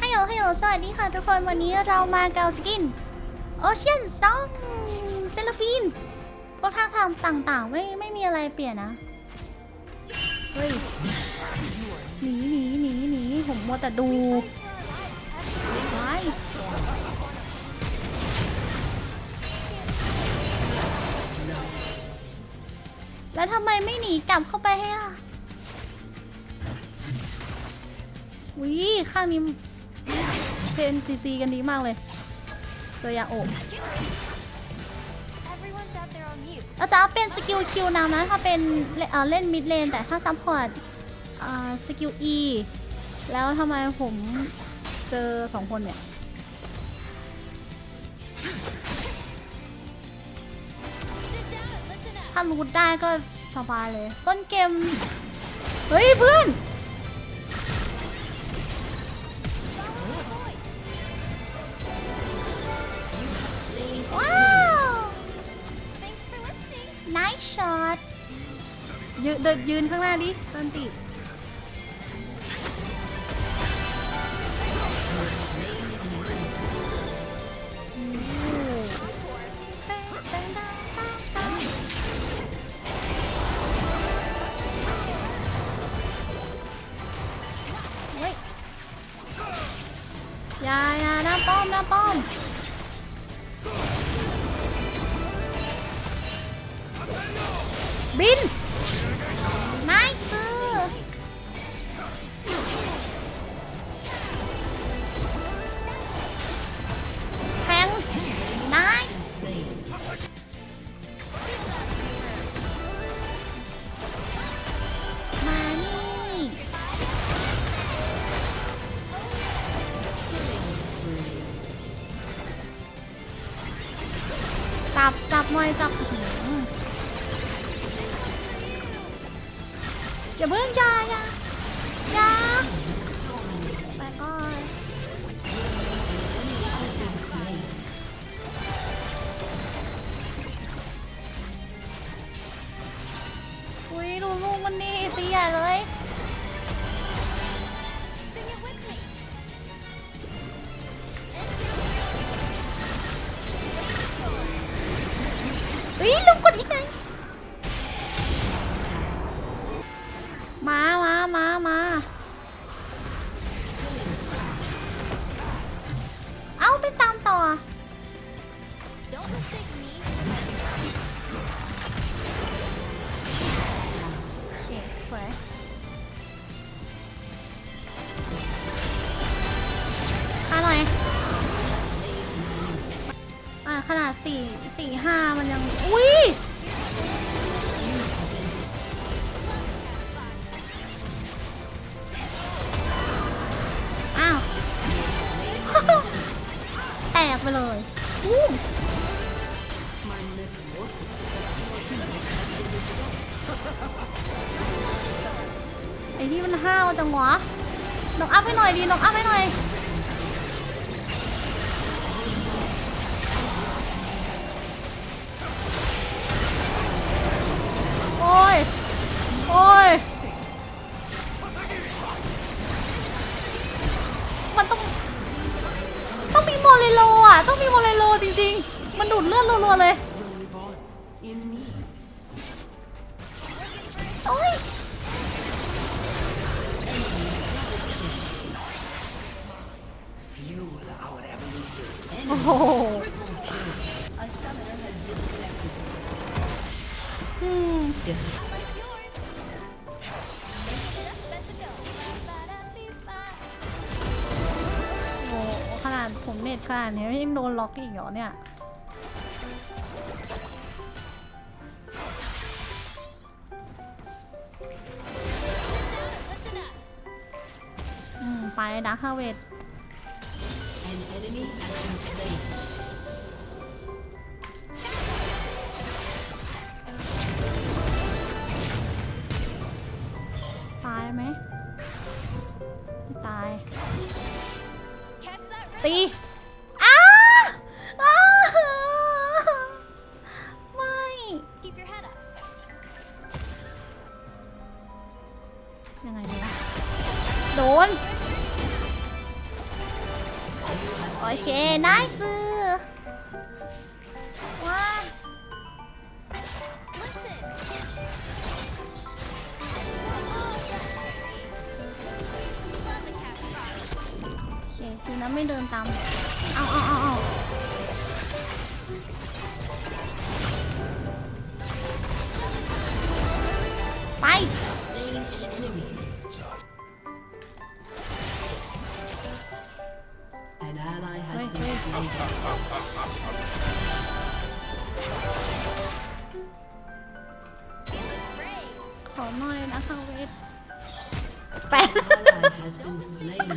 ฮัลโหลฮัลโหลสวัสดีค่ะทุกคนวันนี้เรามาเกาสกินโอเชียนซองเซลฟีนพวกท่าทางต่างๆ ไม่ไม่มีอะไรเปลี่ยนนะ เฮ้ย หนีหนีหนีหนีผมมัวแต่ดูไว้แล้วทำไมไม่หนีกลับเข้าไปให้อะวิข้างนี้ เชนซีซีกันดีมากเลย เจอยาโอบ Everyone's out there on mute. เราจะเอาเป็นสกิลคิวนำนะถ้าเป็นเลเอ่อเล่นมิดเลนแต่ถ้าซัพพอร์ตสกิล E แล้วทำไมผมเจอสองคนเนี่ย Sit down and listen up. ถ้ารูดได้ก็สบายเลย ต้นเกม เฮ้ยเพื่อน ยืนเดินยืนข้างหน้าดิต้นติเฮ้ยายาหน้าป้อมหน้าป้อมบิน จับจับหน่อยจับอื้อหืออย่าเพิ่งอยาอยายาไปก่อนอุ้ยดูลูกมันนี่ตีใหญ่เลย ต่อ โอเคสวยค่าหน่อย อ่าขนาดสี่สี่ห้ามันยัง อุ้ย นี่มันห้าวจังวะนกอัพให้หน่อยดีนกอัพให้หน่อย โอ้ย โอ้ย มันต้อง ต้องมีโมเลโลอะ ต้องมีโมเลโลจริง ๆ มันดูดเลือดรัวๆเลย โอ้โหอืมโอ้ขนาดผมเน็ตขนาดนี้ยังโดนล็อกอีกเหรอเนี่ยไปดักฮาเวด ตายไหมไม่ตาย ตี อเคดีนะไม่เดินตาม เอาเอาเอาเอาไป Slain an enemy. An ally has Wait, been wait. slain. ขอหน่อยนะคะเวทแปด An ally has been slain.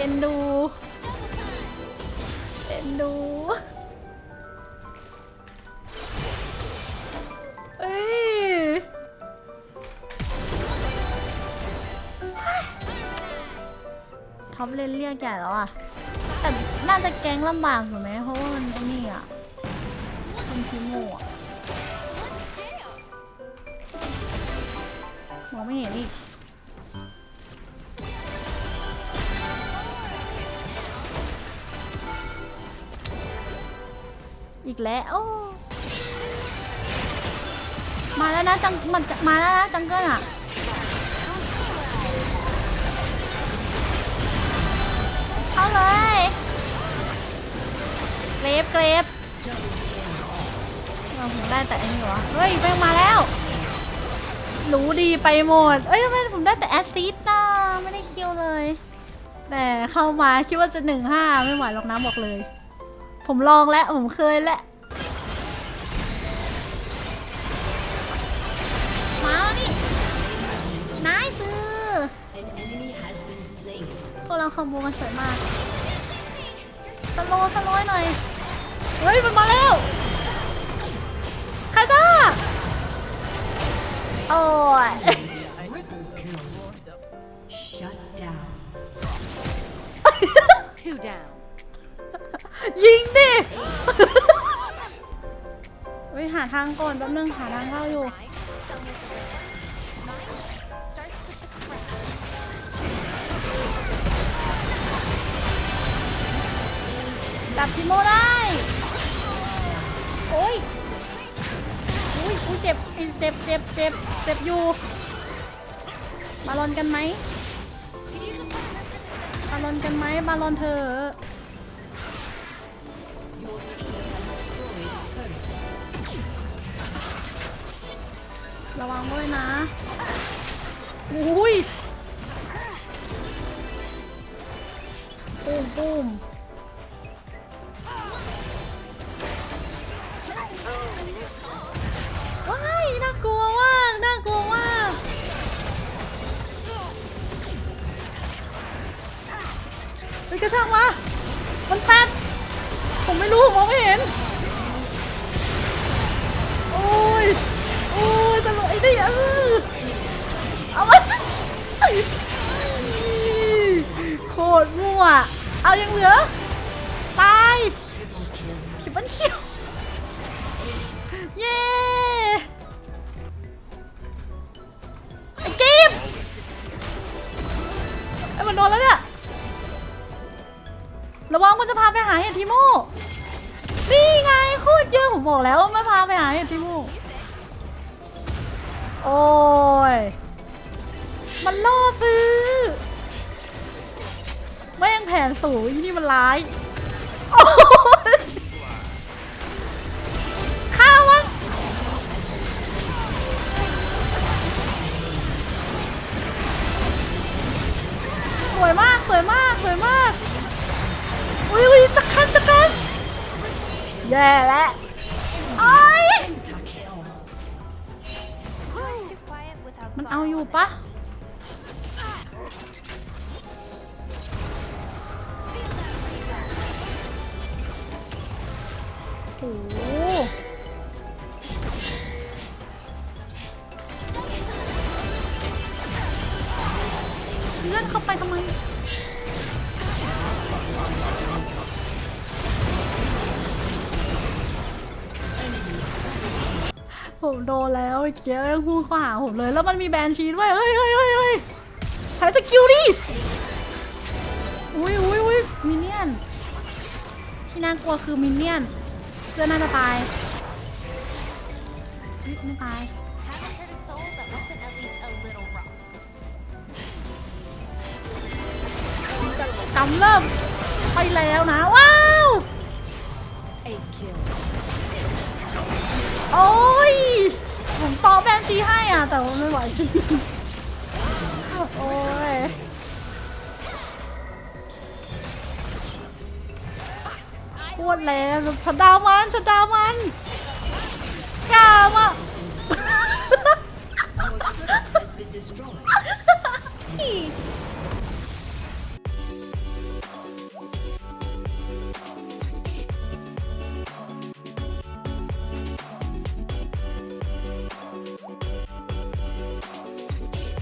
เอ็นดู เอ็นดู เอ้ยท็อปเลนเรียกใหญ่แล้วอะ แต่น่าจะแก๊งลำบากอยู่ไหมเพราะว่ามันไอ้นี่อะมันชิโม่อะมองไม่เห็นอีก อีกแล้วโอ้มาแล้วนะจังมันมาแล้วนะจังเกิลอะเข้าเลยเกรฟเกรฟเราผมได้แต่อันนี้วะเฮ้ยแม่งมาแล้วรู้ดีไปหมด เอ้ยทำไมผมได้แต่แอสซิสต์น่ะไม่ได้คิวเลย แต่เข้ามาคิดว่าจะหนึ่งห้าไม่ไหวหรอกนะบอกเลย ผมลองแล้ว ผมเคยแล้ว มาแล้วนี่นายซื้อพวกเราคอมโบกันสวยมากสโลสโลว์หน่อย เฮ้ย มันมาแล้วคาซ่าโอ้ย ก่อนแป๊บนึงหาทางเข้าอยู่จับทิโมได้ โอ้ยอุ้ยอุ้ยเจ็บเจ็บเจ็บเจ็บเจ็บอยู่มาลอนกันไหมบาลอนกันไหมบาลอนเธอ ระวังด้วยนะอุ้ยปุ้มปุ้มว้ายน่ากลัวมากน่ากลัวมากเฮ้ยกระช่างมามันแฟดผมไม่รู้ผมมองไม่เห็น ยตลกไอ้นี่เออเอามาโคตรมั่ว เอายังเหลือ ตายคิดมันเชียวเย้ไอ้กิฟไอ้มันโดนแล้วเนี่ย ระวังมันจะพาไปหาเห็ดทิโมนี่ไงโคตรเยอะผมบอกแล้วไม่พาไปหาเห็ดทิโม โอ้ย มันล่อซื้อ ไม่ยังแผนสูงอีนี่มันร้ายโอ้ยฆ่ามันสวยมาก สวยมาก สวยมาก อุ้ยอุ้ยจักกันจักกันแย่แล้วโอ้ย มันเอาอยู่ปะโอ้เลื่อนเข้าไปทำไม ผมโดนแล้วเมื่อกี้แม่งพุ่งเข้าหาผมเลย แล้วมันมีแบนชีด้วย เฮ้ยเฮ้ยเฮ้ยเฮ้ยใช้สกิลดิ อุ้ยอุ้ยอุ้ยมินเนี่ยน ที่น่ากลัวคือมินเนี่ยนเพื่อนน่าจะตายเฮ้ยไม่ตาย Haven't heard a soul that wasn't at least a little wrong. กำเริ่มไปแล้วนะ ว้าว Eight kills. โอ้ย ผมต่อแฟนชีให้อะ แต่ว่าไม่ไหวจริง โอ้ยปวดแล้วฉันดาวมันฉันดาวมัน